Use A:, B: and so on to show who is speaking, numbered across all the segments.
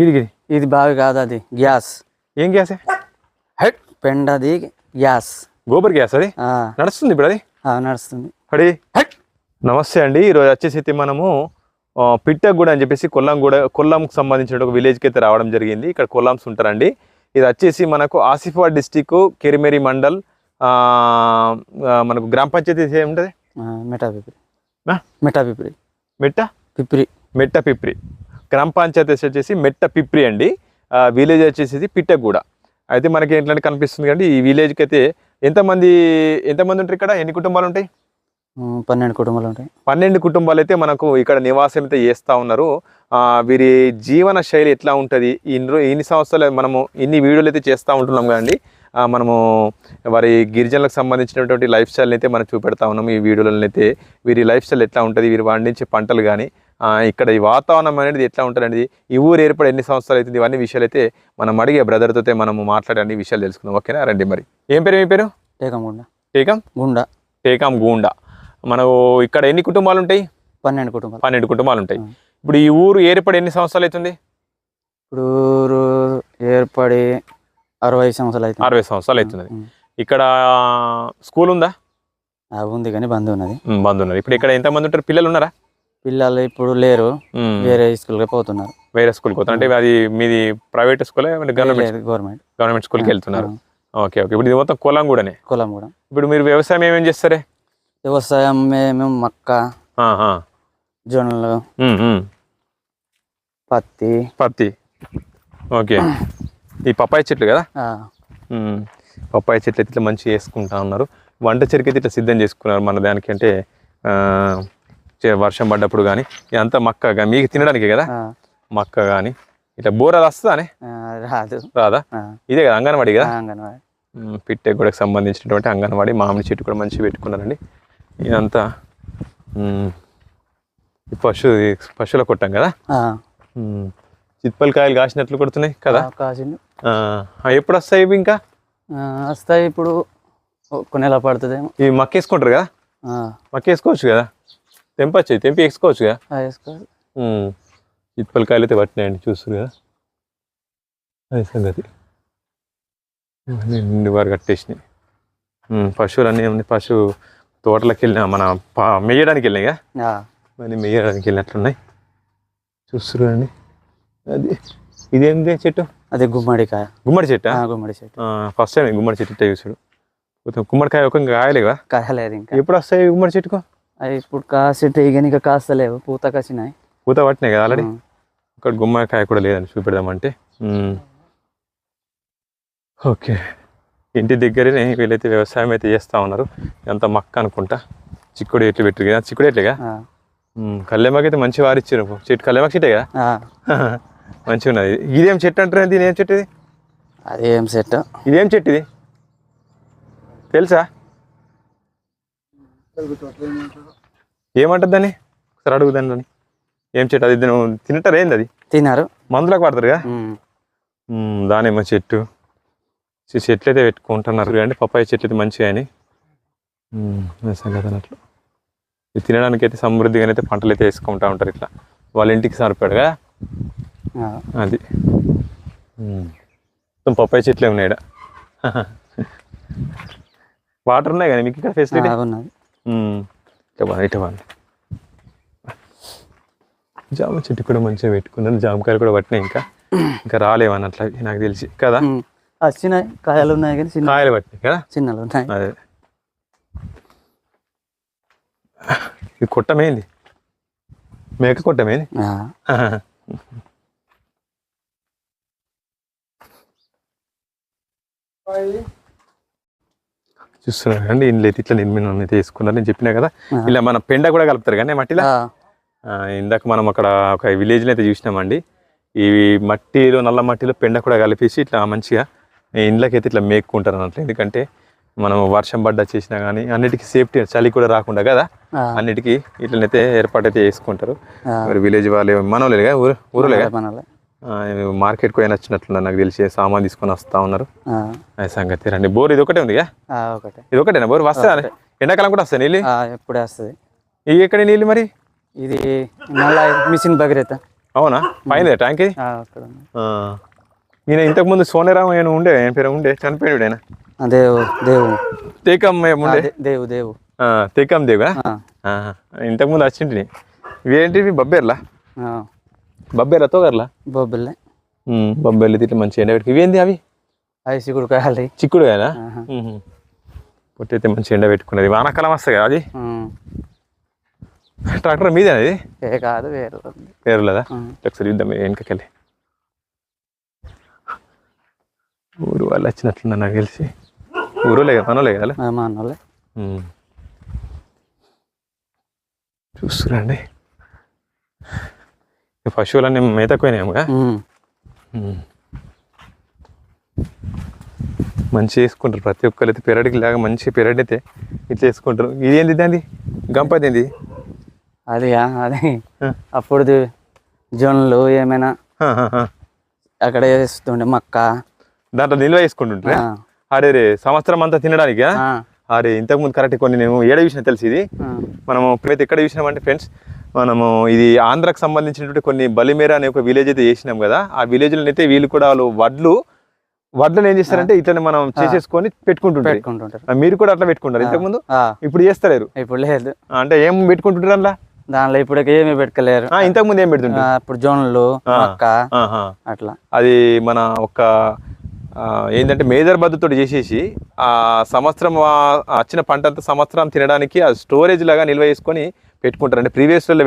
A: ఇడిగి
B: ఇది బావి కాదు అది గ్యాస్.
A: ఏం గ్యాసే? హైట్
B: పెండది గ్యాస్.
A: గోబర్ గ్యాస్ అది? నడుస్తుంది ఇప్పుడు అది?
B: నడుస్తుంది.
A: పడి హైట్ నమస్తే అండి. ఈరోజు వచ్చేసి అయితే మనము పిట్టగూడ అని చెప్పేసి కొల్లంగూడ కొల్లంకి సంబంధించిన ఒక విలేజ్కి అయితే రావడం జరిగింది. ఇక్కడ కొల్లాంస్ ఉంటారండి. ఇది వచ్చేసి మనకు ఆసిఫాబాద్ డిస్టిక్ కెరిమేరి మండల్ మనకు గ్రామ పంచాయతీ ఏముంటుంది
B: ఆ, మెటా పిప్రి
A: ఆ?
B: మెటా పిప్రి
A: మెట్ట?
B: పిప్రి.
A: మెట్ట పిప్రి. గ్రామ పంచాయతీ వచ్చేసి మెట్ట పిప్రి అండి. ఆ, విలేజ్ వచ్చేసి పిట్టగూడ. అయితే మనకి ఏంటంటే కనిపిస్తుంది కానీ ఈ విలేజ్కి అయితే ఎంతమంది ఎంతమంది ఉంటారు ఇక్కడ? ఎన్ని కుటుంబాలు ఉంటాయి?
B: పన్నెండు కుటుంబాలు ఉంటాయి.
A: పన్నెండు కుటుంబాలు అయితే మనకు ఇక్కడ నివాసం అయితే చేస్తూ ఉన్నారు. వీరి జీవన శైలి ఎట్లా ఉంటుంది? ఇన్ని ఇన్ని సంవత్సరాలు మనము ఇన్ని వీడియోలు అయితే చేస్తూ ఉంటున్నాం కదండి. మనము వారి గిరిజనులకు సంబంధించినటువంటి లైఫ్ స్టైల్ని అయితే మనం చూపెడతా ఉన్నాం. ఈ వీడియోలను అయితే వీరి లైఫ్ స్టైల్ ఎట్లా ఉంటుంది? వీరు పండించే పంటలు కానీ ఇక్కడ ఈ వాతావరణం అనేది ఎట్లా ఉంటుంది అనేది ఈ ఊరు ఏర్పడి ఎన్ని సంవత్సరాలు అవుతుంది ఇవన్నీ విషయాలు అయితే మనం అడిగే బ్రదర్తో మనము మాట్లాడే అన్ని విషయాలు తెలుసుకుందాం. ఓకేనా? రండి మరి. ఏం పేరు మీ పేరు?
B: టేకం గుండా.
A: టేకం?
B: గుండా.
A: టేకం గూండా. మనకు ఇక్కడ ఎన్ని కుటుంబాలు ఉంటాయి
B: పన్నెండు కుటుంబాలు.
A: పన్నెండు కుటుంబాలు ఉంటాయి. ఇప్పుడు ఈ ఊరు ఏర్పడి ఎన్ని సంవత్సరాలు అవుతుంది?
B: ఇప్పుడు ఊరు ఏర్పడి అరవై సంవత్సరాలు అవుతుంది.
A: అరవై సంవత్సరాలు అవుతుంది. ఇక్కడ స్కూల్ ఉందా?
B: ఉంది కానీ బంద్ ఉన్నది.
A: బంద్ ఉన్నారు ఇప్పుడు ఇక్కడ ఎంతమంది ఉంటారు? పిల్లలు ఉన్నారా?
B: పిల్లలు ఇప్పుడు లేరు వేరే స్కూల్కి పోతున్నారు.
A: వేరే స్కూల్కి పోతారు అంటే అది మీది private school government
B: government.
A: Government స్కూల్కి వెళ్తున్నారు. Okay okay. ఇప్పుడు ఇది మొత్తం కులం కూడానే?
B: కులం కూడా.
A: ఇప్పుడు మీరు వ్యవసాయం ఏమేం చేస్తారే?
B: వ్యవసాయం మేము మక్క. జొన్నలు. పత్తి.
A: పత్తి. ఓకే. ఈ పప్పాయి చెట్లు కదా. పప్పాయి చెట్లు అయితే ఇట్లా మంచిగా వేసుకుంటా ఉన్నారు. వంట చెరుకు అయితే ఇట్లా సిద్ధం చేసుకున్నారు మన దానికి అంటే ఆ, చే- వర్షం పడ్డప్పుడు కానీ ఇదంతా మక్క మీకు తినడానికి కదా? మక్క కానీ ఇట్లా బోర వస్తుందానే
B: రాదు.
A: రాదా? ఇదే కదా అంగన్వాడి కదా?
B: అంగన్వాడీ.
A: పిట్టె కూడా సంబంధించినటువంటి అంగన్వాడి మామిడి చెట్టు కూడా మంచిగా పెట్టుకున్నారండి. ఇదంతా పశు పశువుల కొట్టం కదా? చిత్పలకాయలు కాసినట్లు కొడుతున్నాయి కదా?
B: కాసిండు.
A: ఎప్పుడు వస్తాయి ఇవి ఇంకా?
B: వస్తాయి ఇప్పుడు ఒక నెల పడుతుందేమో.
A: ఇవి మక్క వేసుకుంటారు కదా?
B: ఆ,
A: మక్క వేసుకోవచ్చు కదా? తెంపచ్చు తెంపి వేసుకోవచ్చు కదా?
B: ఆ, వేసుకో
A: ఉమ్, చిత్పలకాయలు అయితే పట్టినాయండి చూస్తారు కదా? అది సంగతి. నిండి వారు కట్టేసినాయి. ఉమ్, పశువులు అన్నీ ఏమన్నా పశు తోటలకు వెళ్ళిన మన పా- మేయడానికి వెళ్ళినాయి కదా?
B: ఆ,
A: మరి మేయడానికి వెళ్ళినట్లున్నాయి చూస్తారు అండి అది ఇదేంటి చెట్టు?
B: అది గుమ్మడికాయ.
A: గుమ్మడి చెట్టా?
B: ఆ, గుమ్మడి చెట్టు.
A: ఫస్ట్ టైం గుమ్మడి చెట్టు చూసాడు గుమ్మడికాయ ఒక కాయలే కదా?
B: కాయలేదు ఇంకా.
A: ఎప్పుడు వస్తాయి గుమ్మడి చెట్టుకు?
B: అవి ఇప్పుడు కాసి ఇక కాస్తలేవు పూత కాసినాయి.
A: పూత పట్టినాయి కదా ఆల్రెడీ? ఇక్కడ గుమ్మడికాయ కూడా లేదని చూపెడదామంటే. ఓకే. ఇంటి దగ్గరనే వీళ్ళైతే వ్యవసాయం అయితే చేస్తూ ఉన్నారు. ఎంత మక్క అనుకుంటా. చిక్కుడు ఎట్లు పెట్టారు కదా? చిక్కుడు ఎట్లేగా కళ్యామాకి అయితే మంచి వారు ఇచ్చారు చెట్టు కళ్యామాకి చెట్టే కదా? మంచిగా ఉన్నది. ఇదేం చెట్టు అంటారు దీని ఏం చెట్టు ఇది?
B: అది సెట్
A: ఇదేం చెట్టు ఇది? తెలుసా? ఏమంటుంది దాన్ని ఒకసారి అడుగుదాన్ని దాన్ని ఏం చెట్టు? అది తింటారు ఏంది అది?
B: తిన్నారు.
A: మందులకు పడతారు కదా
B: ఉమ్,
A: మ్మ్, దానిమ్మ చెట్టు. చెట్లు అయితే పెట్టుకుంటున్నారు. అంటే పప్పాయ చెట్లు అయితే మంచిగా అని సంగతి ఇది తినడానికి అయితే సమృద్ధిగా అయితే పంటలు అయితే వేసుకుంటా ఉంటారు ఇట్లా. వాళ్ళ ఇంటికి సరిపడు కదా?
B: ఆ,
A: అది. పప్పాయ చెట్లే ఉన్నాయి వాటర్ ఉన్నాయి కానీ మీకు ఇక్కడ ఫెసిలిటీ?
B: ఉన్నది
A: ఇట్లా బాగా జామ చెట్టు కూడా మంచిగా పెట్టుకున్నాను జామకాయలు కూడా పట్టినాయి ఇంకా. ఇంకా రాలేవన్నట్లు అవి నాకు తెలిసి. కదా?
B: వచ్చినాయి కాయలు ఉన్నాయి కానీ చిన్న
A: కాయలు పట్టినాయి కదా?
B: చిన్నలు ఉన్నాయి.
A: అదే. ఇది కొట్టమేంది? మేక కొట్టమేంది?
B: ఆ,
A: చూస్తున్నారు అండి ఇంట్లో అయితే ఇట్లా నిర్మాణం అయితే వేసుకున్నారు. నేను చెప్పినా కదా. ఇలా మన పెండ కూడా కలుపుతారు కానీ మట్టిలో? ఇందాక మనం అక్కడ ఒక విలేజ్లో అయితే చూసినామండి. ఈ మట్టిలో నల్ల మట్టిలో పెండ కూడా కలిపేసి ఇట్లా మంచిగా ఈ ఇండ్లకి అయితే ఇట్లా మేక్కుంటారు అన్నట్లు. ఎందుకంటే మనం వర్షం పడ్డా చేసినా కానీ అన్నిటికీ సేఫ్టీ చలి కూడా రాకుండా కదా? అన్నిటికీ ఇట్లనైతే ఏర్పాటు అయితే చేసుకుంటారు. మరి విలేజ్ వాళ్ళే మనోళ్ళేగా? ఊరు ఊరులేగా
B: మనలే.
A: మార్కెట్ కూడా నచ్చినట్లున్నారు. నాకు తెలిసి సామాన్ తీసుకొని వస్తా ఉన్నారు.
B: ఆ,
A: ఆ సంగతి రండి. బోర్ ఇది ఒకటే ఉందిగా?
B: ఒకటే.
A: ఇది ఒకటేనా? బోర్ వస్తా ఎండాకాలం కూడా వస్తాయి నీళ్ళు?
B: ఎప్పుడే వస్తుంది.
A: ఇవి ఎక్కడ నీళ్ళు మరి?
B: ఇది మళ్ళా మిషన్ భగీరథ.
A: అవునా? పైన ట్యాంక్ ఇది. ఈయన ఇంతకుముందు సోనేరామ్ ఆయన ఉండే. ఆయన పేరు ఉండే. చనిపోయాడు ఆయన
B: దేవు దేవు.
A: తేకం ఏమో
B: ఆ,
A: ఉండే.
B: దేవు దేవు.
A: ఆ, తేకం దేవా? ఇంతకుముందు వచ్చింటిని. ఇవేంటివి బబ్బేర్లా?
B: ఆ,
A: బబ్బేర్లా తోగర్లా?
B: బొబ్బిల్లే
A: బొబ్బెల్లి తిట్ల మంచి ఎండబెట్టుకు ఇవేంది అవి?
B: అవి సిగుడు కాయాలి
A: చిక్కుడు కదా
B: ఆహా.
A: పొట్టయితే మంచి ఎండ పెట్టుకున్నది వానాకాలం వస్తాయి కదా అది? ట్రాక్టర్ మీదేనా ఇది?
B: ఏ కాదు వేరు ఆ,
A: ఒకసారి చూద్దాం వెనకకెళ్ళి. ఊరు వాళ్ళు వచ్చినట్లున్నా నాకు తెలిసి. ఊరులే కదా మనోలే కదా
B: ఆ, మా అన్నోళ్ళే
A: చూస్తురండి. పశువులన్నీ మేతకుపోయినాయేమోగా
B: ఉమ్.
A: మంచి వేసుకుంటారు ప్రతి ఒక్కరు అయితే పెరడికి లాగా మంచి పెరడి అయితే ఇట్లా వేసుకుంటారు ఇది ఏంది దాన్ని గంపది ఏంది
B: అది. అది. అప్పుడు జొన్నలు ఏమైనా. అక్కడ వేస్తుండే మక్క.
A: దాంట్లో నిల్వ వేసుకుంటుంటారా
B: ఆ,
A: అరే రే సంవత్సరం అంతా తినడానికి? అరే ఇంతకుముందు కరెక్ట్ కొన్ని నేను ఏడ చూసిన తెలిసి ఇది? మనము ఇప్పుడైతే ఎక్కడ చూసినామంటే ఫ్రెండ్స్ మనము ఇది ఆంధ్రాకి సంబంధించినటువంటి కొన్ని బలిమేర అనే ఒక విలేజ్ అయితే చేసినాం కదా ఆ విలేజ్లో అయితే వీళ్ళు కూడా వాళ్ళు వడ్లు వడ్లను ఏం చేస్తారంటే ఇట్లనే మనం చేసేసుకొని పెట్టుకుంటుంటారు. మీరు కూడా అట్లా పెట్టుకుంటారు? ఇంతకుముందు ఇప్పుడు చేస్తలేరు.
B: ఇప్పుడు లేదు.
A: అంటే ఏం పెట్టుకుంటుంటారు
B: దానిలో ఇప్పుడు ఏమీ పెట్టుకోలేరు.
A: ఆ, ఇంతకుముందు ఏం పెడుతుంటారు?
B: ఇప్పుడు
A: ఆహా.
B: అట్లా.
A: అది మన ఒక ఏంటంటే మేజర్ బద్దుతో చేసేసి ఆ సంవత్సరం వచ్చిన పంట అంతా సంవత్సరం తినడానికి ఆ స్టోరేజ్ లాగా నిల్వ చేసుకొని పెట్టుకుంటారు అంటే ప్రీవియస్లో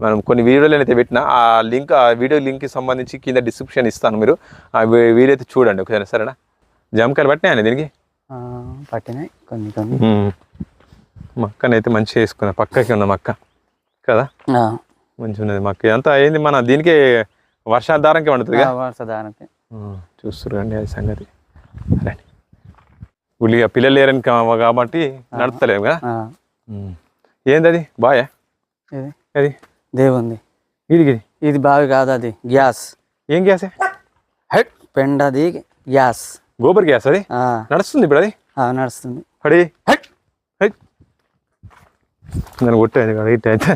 A: మనం కొన్ని వీడియోలు అయితే పెట్టిన ఆ లింక్ ఆ వీడియో లింక్కి సంబంధించి కింద డిస్క్రిప్షన్ ఇస్తాను మీరు. ఆ వీడియో అయితే చూడండి ఒకసారి సరేనా? జామకాయలు పట్టినాయని దీనికి?
B: పట్టినాయి కొన్ని కొన్ని.
A: మక్కనైతే మంచిగా వేసుకున్నా పక్కకి ఉన్న మక్క కదా? మంచిగా ఉన్నది మక్క ఇదంతా ఏంది మన దీనికి వర్షాధారంకే పండుతుంది
B: ఆ, వర్షధానికి
A: చూస్తురండి అది సంగతి. ఉల్లిగా పిల్లలు లేరని కాబట్టి నడుపుతలేవు కదా? ఏంది అది బాయా అది
B: దేవుంది.
A: ఇది ఇది
B: ఇది బావి కాదు అది గ్యాస్.
A: ఏం గ్యాసే?
B: హెట్ పెండది గ్యాస్.
A: గోబర్ గ్యాస్ అది? నడుస్తుంది ఇప్పుడు అది?
B: నడుస్తుంది.
A: పడి హట్ హట్ నేను కొట్టేది కదా ఇట్ అయితే.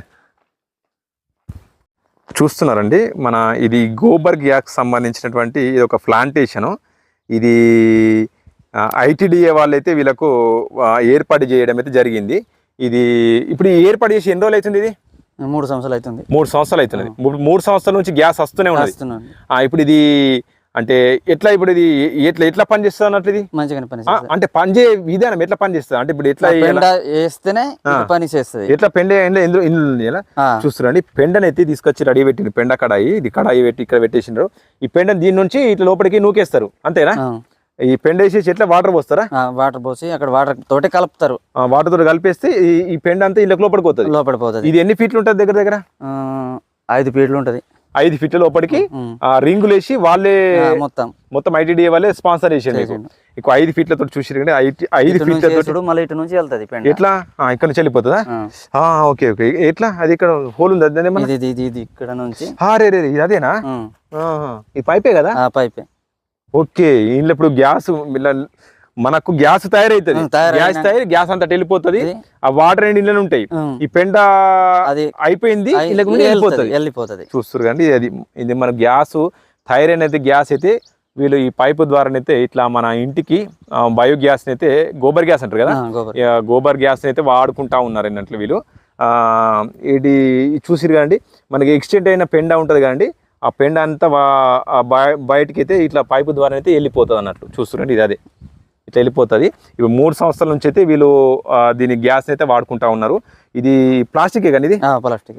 A: చూస్తున్నారండి మన ఇది గోబర్ గ్యాస్ సంబంధించినటువంటి ఇది ఒక ప్లాంటేషను. ఇది ఐటీడీఏ వాళ్ళైతే వీళ్ళకు ఏర్పాటు చేయడం అయితే జరిగింది. ఇది ఇప్పుడు ఏర్పాటు చేసి ఎన్ని రోజులు అవుతుంది ఇది?
B: మూడు సంవత్సరాలు అవుతుంది.
A: మూడు సంవత్సరాలు అవుతున్నది మూడు సంవత్సరాల నుంచి గ్యాస్ వస్తూనే ఉన్నది. ఆ, ఇప్పుడు ఇది అంటే ఎట్లా ఇప్పుడు ఇది ఎట్లా ఎట్లా పని చేస్తుంది అన్నట్లు ఇది?
B: మంచిగానే పని
A: అంటే పనిచే విధానం ఎట్లా పని చేస్తుంది? అంటే ఇప్పుడు ఎట్లా
B: వేస్తేనే పని చేస్తుంది.
A: ఎట్లా పెండ
B: ఆ,
A: చూస్తారండి. పెండనైతే తీసుకొచ్చి రెడీ పెట్టిండ్రు పెండ కడాయి ఇది కడాయి పెట్టి ఇక్కడ పెట్టేసిండ్రు. ఈ పెండని దీని నుంచి ఇట్లా లోపలికి నూకేస్తారు. అంతేనా? ఈ పెండ వేసేసి ఎట్లా వాటర్ పోస్తారా?
B: వాటర్ పోసి అక్కడ వాటర్ తోటి కలుపుతారు.
A: వాటర్ తోటి కలిపేస్తే ఈ పెండ అంతా ఇళ్ళకి లోపలికి పోతుంది.
B: లోపల పోతుంది.
A: ఇది ఎన్ని ఫీట్లు ఉంటుంది దగ్గర దగ్గర?
B: ఐదు ఫీట్లు ఉంటది.
A: ఐదు ఫీట్ల లోపలికి. ఆ రింగులు వేసి వాళ్ళే
B: మొత్తం.
A: మొత్తం ఐటీడీఏ వాళ్ళే స్పాన్సర్ మీకు. ఇక ఐదు ఫీట్లతో చూసి ఐదు ఫీట్లతో
B: చేసుడు మళ్ళీ ఇటు నుంచి వెళ్తది పెండ.
A: ఎట్లా? ఇక్కడ నుంచి వెళ్ళిపోతుందా? Okay okay. ఎట్లా? అది ఇక్కడ హోల్ ఉంది? అదే
B: ఇక్కడ నుంచి.
A: రే రే ఇది అదేనా. ఈ పైపే కదా?
B: ఆ పైపే
A: ఓకే ఇంట్లో ఇప్పుడు గ్యాస్ మనకు గ్యాస్ తయారైతుంది.
B: తయారైన-
A: గ్యాస్ తయారు గ్యాస్ అంతా వెళ్ళిపోతుంది. ఆ వాటర్ అండ్ ఇంట్లో ఉంటాయి. ఈ పెండ
B: అది
A: అయిపోయింది వెళ్ళిపోతుంది.
B: వెళ్ళిపోతది.
A: చూస్తారు కానీ ఇది ఇది మన గ్యాస్ థైరైన్ అయితే గ్యాస్ అయితే వీళ్ళు ఈ పైపు ద్వారానైతే ఇట్లా మన ఇంటికి బయో గ్యాస్ అయితే గోబర్ గ్యాస్ అంటారు కదా?
B: గోబర్.
A: గ్యాస్ అయితే వాడుకుంటా ఉన్నారు అన్నట్లు వీళ్ళు. ఆ, ఇది చూసిరు కదండి మనకి ఎక్స్టెంట్ అయిన పెండ ఉంటుంది కదండి. ఆ పెండ అంతా బయటికి అయితే ఇట్లా పైపు ద్వారా అయితే వెళ్ళిపోతుంది అన్నట్లు చూస్తున్నాండి ఇది అదే ఇట్లా వెళ్ళిపోతుంది. ఇప్పుడు మూడు సంవత్సరాల నుంచి అయితే వీళ్ళు దీని గ్యాస్ అయితే వాడుకుంటా ఉన్నారు. ఇది ప్లాస్టికే కానీ ఇది?
B: ప్లాస్టిక్.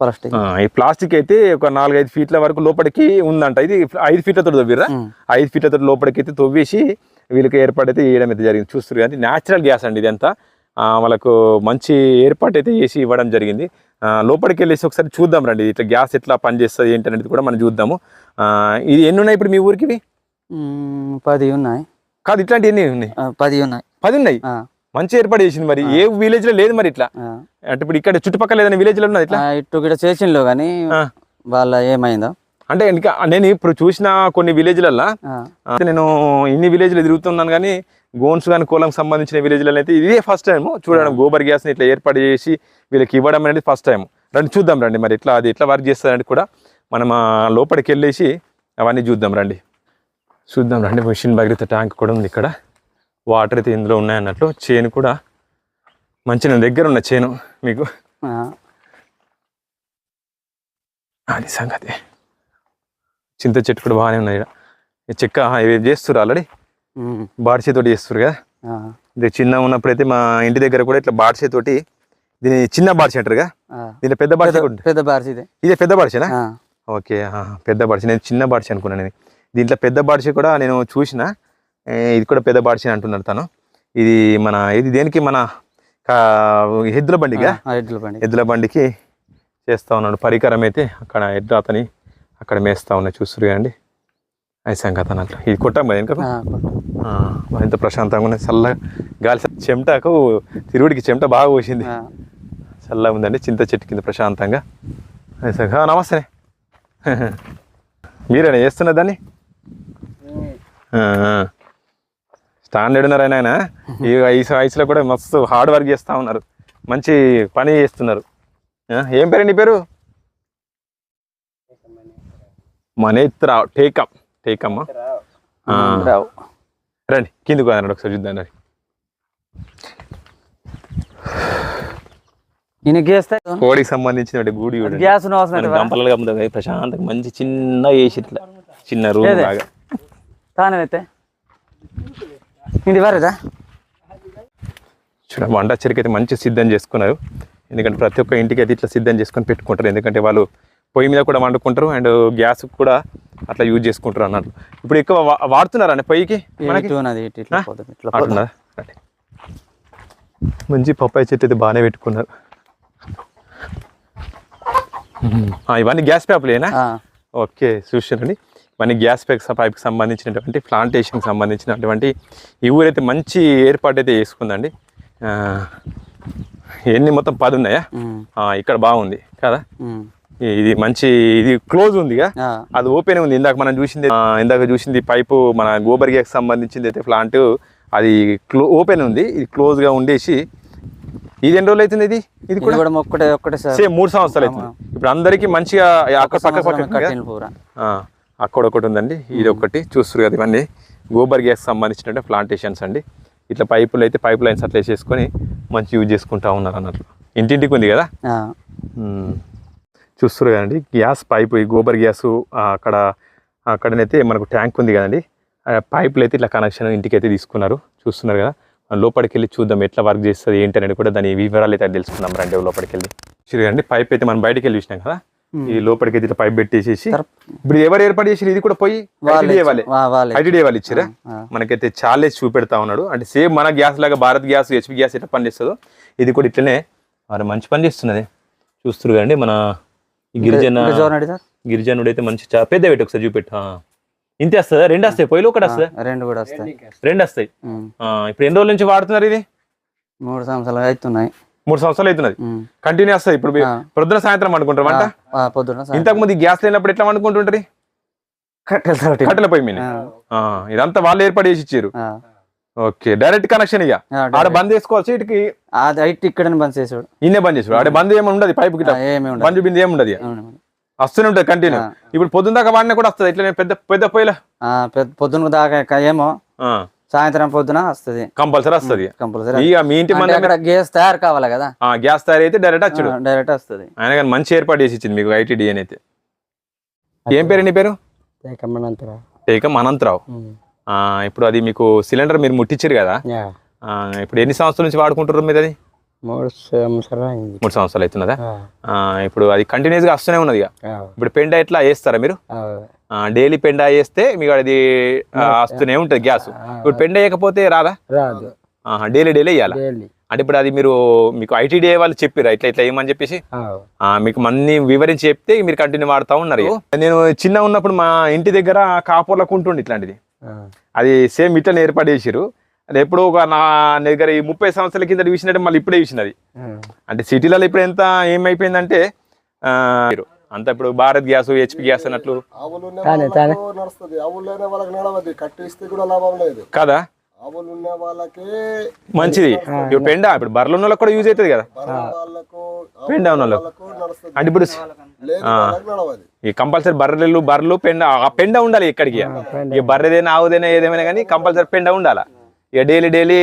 B: ప్లాస్టిక్.
A: ఈ ప్లాస్టిక్ అయితే ఒక నాలుగైదు ఫీట్ల వరకు లోపలికి ఉందంట. ఇది ఐదు ఫీట్లతో తవ్విర్రా?
B: ఉమ్,
A: ఐదు ఫీట్లతో లోపలికి అయితే తవ్వేసి వీళ్ళకి ఏర్పాటు అయితే చేయడం అయితే జరిగింది. చూస్తారు కానీ న్యాచురల్ గ్యాస్ అండి ఇదంతా. వాళ్ళకు మంచి ఏర్పాటు అయితే చేసి ఇవ్వడం జరిగింది. లోపలికి వెళ్ళేసి ఒకసారి చూద్దాం రండి. ఇట్లా గ్యాస్ ఎట్లా పనిచేస్తుంది ఏంటి అనేది కూడా మనం చూద్దాము. ఇది ఎన్ని ఉన్నాయి ఇప్పుడు మీ ఊరికి ఇవి?
B: పది ఉన్నాయి.
A: కాదు ఇట్లాంటి ఎన్ని ఉన్నాయి?
B: పది ఉన్నాయి.
A: పది ఉన్నాయి? మంచి ఏర్పాటు చేసింది మరి. ఏ విలేజ్లో లేదు మరి ఇట్లా. అంటే ఇప్పుడు ఇక్కడ చుట్టుపక్కల ఏదైనా విలేజ్లో ఉన్నది ఇట్లా?
B: ఇటు కూడా చేసిండ్లో కానీ. వాళ్ళ ఏమైందో.
A: అంటే ఇంకా నేను ఇప్పుడు చూసిన కొన్ని విలేజ్లల్లో నేను ఇన్ని విలేజ్లు తిరుగుతున్నాను కానీ గోన్స్ కానీ కోలంకి సంబంధించిన విలేజ్లలో అయితే ఇదే ఫస్ట్ టైం చూడడం. గోబర్ గ్యాస్ని ఇట్లా ఏర్పాటు చేసి వీళ్ళకి ఇవ్వడం అనేది ఫస్ట్ టైం రండి చూద్దాం రండి మరి ఎట్లా అది ఎట్లా వర్క్ చేస్తుందంటే కూడా మనం లోపలికి వెళ్ళేసి అవన్నీ చూద్దాం రండి. చూద్దాం రండి. మిషన్ భగీరథ ట్యాంక్ కూడా ఉంది ఇక్కడ. వాటర్ అయితే ఇందులో ఉన్నాయన్నట్లు. చేను కూడా మంచి దగ్గర ఉన్న చేను మీకు. అది సంగతి. చింత చెట్టు కూడా బాగానే ఉన్నాయి. చెక్క ఇవి చేస్తారు ఆల్రెడీ
B: ఉమ్,
A: బాడిచేతోటి చేస్తారు కదా ఇది చిన్న ఉన్నప్పుడైతే మా ఇంటి దగ్గర కూడా ఇట్లా బాడిచేతోటి దీని చిన్న బాడిచి అంటారుగా. దీని పెద్ద ఉంటుంది.
B: పెద్ద బార్స్ ఇది.
A: పెద్ద బాడిచేనా?
B: ఆ,
A: ఓకే పెద్ద బాడిచి. నేను చిన్న బాడిచి అనుకున్నాను ఇది దీంట్లో పెద్ద బాడిచి కూడా నేను చూసిన. ఇది కూడా పెద్ద బాడిచి అంటున్నాను తను. ఇది మన ఇది దేనికి మన ఎద్దుల బండిగా?
B: ఎడ్ల బండి.
A: ఎద్దుల బండికి చేస్తా ఉన్నాడు. పరికరం అయితే అక్కడ ఎద్దు అతని అక్కడ మేస్తా ఉన్నాయి చూస్తురు కదండి అది సంగతి అన్నట్లు. ఇది కొట్టాం కదా. ఎంత ప్రశాంతంగా ఉన్నది. చల్లగా గాలి చెమటకు తిరుగుడికి చెమట బాగా పోసింది. చల్లగా ఉందండి చింత చెట్టు కింద ప్రశాంతంగా. సంగ- నమస్తే. మీరేనా చేస్తున్న దాన్ని? స్టాండర్డ్ ఉన్నారు ఆయన ఈ వయసు వయసులో కూడా మస్తు హార్డ్ వర్క్ చేస్తూ ఉన్నారు. మంచి పని చేస్తున్నారు. ఏం పేరండి పేరు? మనేత్రావ్ టేకమ్ టేకమ్మా.
B: రావు.
A: రండి కిందికి అన్నాడు ఒకసారి చూద్దాం రండి.
B: ఈయన గేస్తే
A: కోడికి సంబంధించిన గూడి
B: గ్యాస్
A: గంపలుగా ఉంటుంది ప్రశాంతంగా మంచి చిన్న వేసి ఇట్లా చిన్న రూమ్
B: ఏదే?
A: లాగా.
B: తానే అయితే ఇది వరదా?
A: చూడ వంట చెరుకు అయితే మంచి సిద్ధం చేసుకున్నారు. ఎందుకంటే ప్రతి ఒక్క ఇంటికి అయితే ఇట్లా సిద్ధం చేసుకొని పెట్టుకుంటారు. ఎందుకంటే వాళ్ళు పొయ్యి మీద కూడా వండుకుంటారు. అండ్ గ్యాస్ కూడా అట్లా యూజ్ చేసుకుంటారు అన్నట్లు. ఇప్పుడు ఎక్కువ వాడుతున్నారా అండి. అట్లున్నదా? రండి. మంచి పప్పాయి చెట్టు అయితే బాగానే పెట్టుకున్నారు. ఇవన్నీ గ్యాస్ ప్యాపులేనా? ఓకే చూసారండి ఇవన్నీ గ్యాస్ పైప్ పైప్కి సంబంధించినటువంటి ప్లాంటేషన్కి సంబంధించినటువంటి ఈ ఊరైతే మంచి ఏర్పాటు అయితే చేసుకుందండి. ఎన్ని మొత్తం పది ఉన్నాయా? ఇక్కడ బాగుంది కదా? ఇది మంచి ఇది క్లోజ్ ఉందిగా. అది ఓపెన్ ఉంది. ఇందాక మనం చూసింది ఇందాక చూసింది పైపు మన గోబర్ గ్యాస్ సంబంధించింది అయితే ప్లాంట్ అది క్లో ఓపెన్ ఉంది. ఇది క్లోజ్గా ఉండేసి ఇది ఎన్ని రోజులు అవుతుంది ఇది? ఇది కూడా?
B: ఒక్కటే ఒక్కటే
A: సేమ్ మూడు సంవత్సరాలు అవుతుంది. ఇప్పుడు అందరికీ మంచిగా అక్కడ పక్క పక్క అక్కడ ఒకటి ఉందండి. ఇది ఒకటి. చూస్తారు కదా ఇవన్నీ. గోబర్ గ్యాస్ సంబంధించిన ప్లాంటేషన్స్ అండి. ఇట్లా పైపులు అయితే పైప్ లైన్స్ అట్లా వేసేసుకొని మంచి యూజ్ చేసుకుంటా ఉన్నారు అన్నట్లు. ఇంటింటికి ఉంది కదా. చూస్తారు కదండి. గ్యాస్ పైపు ఈ గోబర్ గ్యాస్ అక్కడ అక్కడనైతే మనకు ట్యాంక్ ఉంది కదండి. పైపులు అయితే ఇట్లా కనెక్షన్ ఇంటికి అయితే తీసుకున్నారు. చూస్తున్నారు కదా. లోపలికి వెళ్ళి చూద్దాం ఎట్లా వర్క్ చేస్తుంది ఏంటి అనేది కూడా దాని వివరాలు అయితే తెలుసుకుందాం రండి లోపలికి వెళ్ళి చూడండి పైప్ అయితే మనం బయటికి వెళ్ళి చూసినాం కదా. ఈ లోపలికి అయితే ఇట్లా పైప్ పెట్టేసేసి ఇప్పుడు ఎవరు ఏర్పాటు చేసి ఇది కూడా పోయి ఐటీడీఏ వాళ్ళే? ఇచ్చిరా మనకైతే చాలేసి చూపెడతా ఉన్నాడు. అంటే సేమ్ మన గ్యాస్ లాగా భారత్ గ్యాస్ హెచ్పి గ్యాస్ ఎట్లా పనిచేస్తుందో ఇది కూడా ఇట్లనే మరి మంచి పని చేస్తున్నది. చూస్తున్నారు కదండి మన గిరిజన గిరిజనుడు అయితే మంచి చా- పెద్ద పెట్టి ఒకసారి చూపెట్టు. ఆ. ఇంతే వస్తుందా? రెండు వస్తాయి? పొయ్యిలో ఒకటి వస్తుందా?
B: రెండు కూడా వస్తాయి.
A: రెండు వస్తాయి. ఇప్పుడు ఎన్ని రోజుల నుంచి వాడుతున్నారు ఇది?
B: మూడు సంవత్సరాలు అవుతున్నాయి
A: మూడు సంవత్సరాలు అవుతున్నది కంటిన్యూ వస్తుంది. ఇప్పుడు. ప్రొద్దున సాయంత్రం వండుకుంటారు వంట?
B: ఆ, పొద్దున.
A: ఇంతకు ముందు గ్యాస్ లేనప్పుడు ఎట్లా వండుకుంటుంటారు
B: కట్టెల
A: పొయ్యి మీద ఇదంతా వాళ్ళు ఏర్పాటు చేసి ఇచ్చారు.
B: ఆ,
A: ఓకే డైరెక్ట్ కనెక్షన్ ఇక ఆడ బంద్ చేసుకోవచ్చు ఇటుకి
B: అయితే ఇక్కడ బంద్ చేసాడు
A: ఇన్నే బంద్ చేసాడు ఆడ బంద్ ఏమి ఉండదు పైపు గిట్ట
B: ఏమి ఉండదు.
A: బంద్ బింది ఏమి ఉండదు. వస్తూనే ఉంటుంది కంటిన్యూ. ఇప్పుడు పొద్దున్న దాకా వాడినా కూడా వస్తుంది. ఇట్లా పెద్ద పెద్ద పొయ్యిలో?
B: ఆ, పెద్ద- పొద్దున దాకా ఏమో సాయంత్రం పొద్దున వస్తుంది.
A: కంపల్సరీ వస్తుంది.
B: కంపల్సరీ
A: ఇక మీ ఇంటి
B: అక్కడ గ్యాస్ తయారు కావాలి కదా?
A: గ్యాస్ తయారు అయితే డైరెక్ట్ వచ్చాడు
B: డైరెక్ట్ వస్తుంది.
A: ఆయన కానీ మంచి ఏర్పాటు చేసి ఇచ్చింది మీకు ఐటీడీ అని అయితే. ఏం పేరు నీ పేరు? టేకం అనంతరావు. ఆ, ఇప్పుడు అది మీకు సిలిండర్ మీరు ముట్టించారు కదా? ఇప్పుడు ఎన్ని సంవత్సరాల నుంచి వాడుకుంటారు మీరు అది?
C: మూడు సంవత్సరాలు
A: మూడు సంవత్సరాలు అవుతున్నదా ఇప్పుడు అది కంటిన్యూస్గా వస్తూనే ఉన్నది ఇప్పుడు పెండ ఎట్లా వేస్తారా మీరు? డైలీ పెండ వేస్తే మీకు అది వస్తూనే ఉంటుంది గ్యాస్. ఇప్పుడు పెండ వేయకపోతే రాదా?
C: రాదు.
A: డైలీ డైలీ వేయాలా? అంటే ఇప్పుడు అది మీరు మీకు ఐటీడీఏ వాళ్ళు చెప్పారు ఇట్లా ఇట్లా ఏమని చెప్పేసి? మీకు మన్ని వివరించి చెప్తే మీరు కంటిన్యూ వాడుతూ ఉన్నారు. నేను చిన్న ఉన్నప్పుడు మా ఇంటి దగ్గర కాపూర్లకు ఉంటుండే ఇట్లాంటిది. అది సేమ్ ఇట్లనే ఏర్పాటు చేసారు అది ఎప్పుడు ఒక నా దగ్గర ఈ ముప్పై సంవత్సరాల కింద చూసినట్టు మళ్ళీ ఇప్పుడే చూసినది. అంటే సిటీలలో ఇప్పుడు ఎంత ఏమైపోయిందంటే అంత ఇప్పుడు భారత్ గ్యాస్ హెచ్పి గ్యాస్ అన్నట్లు. కదా? మంచిది. ఇప్పుడు పెండ ఇప్పుడు బర్రెలు ఉన్న వాళ్ళకి కూడా యూజ్ అవుతుంది కదా.
D: వాళ్ళకు
A: పెండ
D: నడుస్తుంది
A: అంటే ఇప్పుడు ఈ కంపల్సరీ బర్రెలు బర్రెలు పెండ ఆ పెండ ఉండాలి ఇక్కడికి. ఇక బర్రెదైనా ఆవుదైనా ఏదేమైనా కానీ కంపల్సరీ పెండ ఉండాలా? ఇక డైలీ డైలీ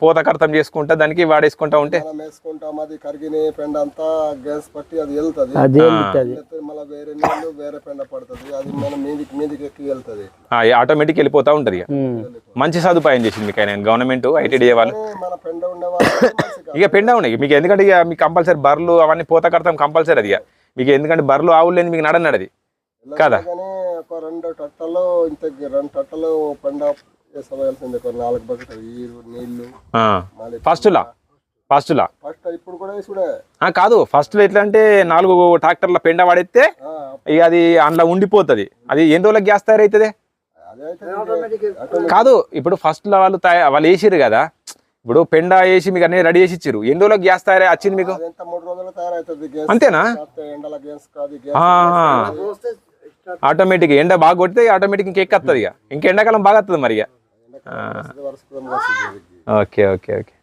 A: పూత కర్తం చేసుకుంటా దానికి వాడేసుకుంటా ఉంటే.
D: మనం వేసుకుంటాం అది కరిగిన పెండ అంతా గ్యాస్ పట్టి అది వెళ్తుంది.
C: అదే వెళ్తుంది.
D: మళ్ళీ వేరే నీళ్ళు వేరే పెండ పడుతుంది అది మనం మీదికి మీదికి ఎక్కి వెళ్తుంది.
A: ఆటోమేటిక్ వెళ్ళిపోతా ఉంటది ఇక. మంచి సదుపాయం చేసింది మీకు ఆయన గవర్నమెంట్ ఐటీడీ వాళ్ళు.
D: కానీ మన పెండ ఉండే వాళ్ళు మంచిగా
A: ఇక పెండ ఉన్నాయి. మీకు ఎందుకంటే ఇక మీకు కంపల్సరీ బర్రెలు అవన్నీ పూత కడతాం కంపల్సరీ అది ఇక. మీకు ఎందుకంటే బర్రెలు ఆవులు లేని మీకు నడనడది. కదా?
D: ఒక రెండు టట్టలు ఇంత రెండు టట్టలు పెండ వేసవలసింది ఒక నాలుగు బకెట్ నీరు నీళ్ళు మళ్ళీ
A: ఫస్ట్లా? ఫస్ట్లా?
D: ఫస్ట్ ఇప్పుడు కూడా
A: కాదు ఫస్ట్లో ఎట్లా అంటే నాలుగు ట్రాక్టర్ల పెండ వాడేస్తే ఇక అది అందులో ఉండిపోతుంది. అది ఎన్ని రోజులకు గ్యాస్ తయారవుతుంది
D: అయితే
A: కాదు ఇప్పుడు ఫస్ట్లో వాళ్ళు వాళ్ళు వేసిర్రు కదా. ఇప్పుడు పెండ వేసి మీకు అన్ని రెడీ చేసి ఇచ్చారు ఎన్ని రోజులకు గ్యాస్ తయారై వచ్చింది మీకు? అంతేనా?
D: కాస్తే ఎండల గ్యాస్ కాదు
A: ఆటోమేటిక్ ఎండ బాగా కొడితే ఆటోమేటిక్ ఇంకెక్కుతుంది ఇక. ఇంక ఎండాకాలం బాగా వస్తుంది మరి ఇక.
D: గ్యాస్ వరుస
A: ఓకే ఓకే ఓకే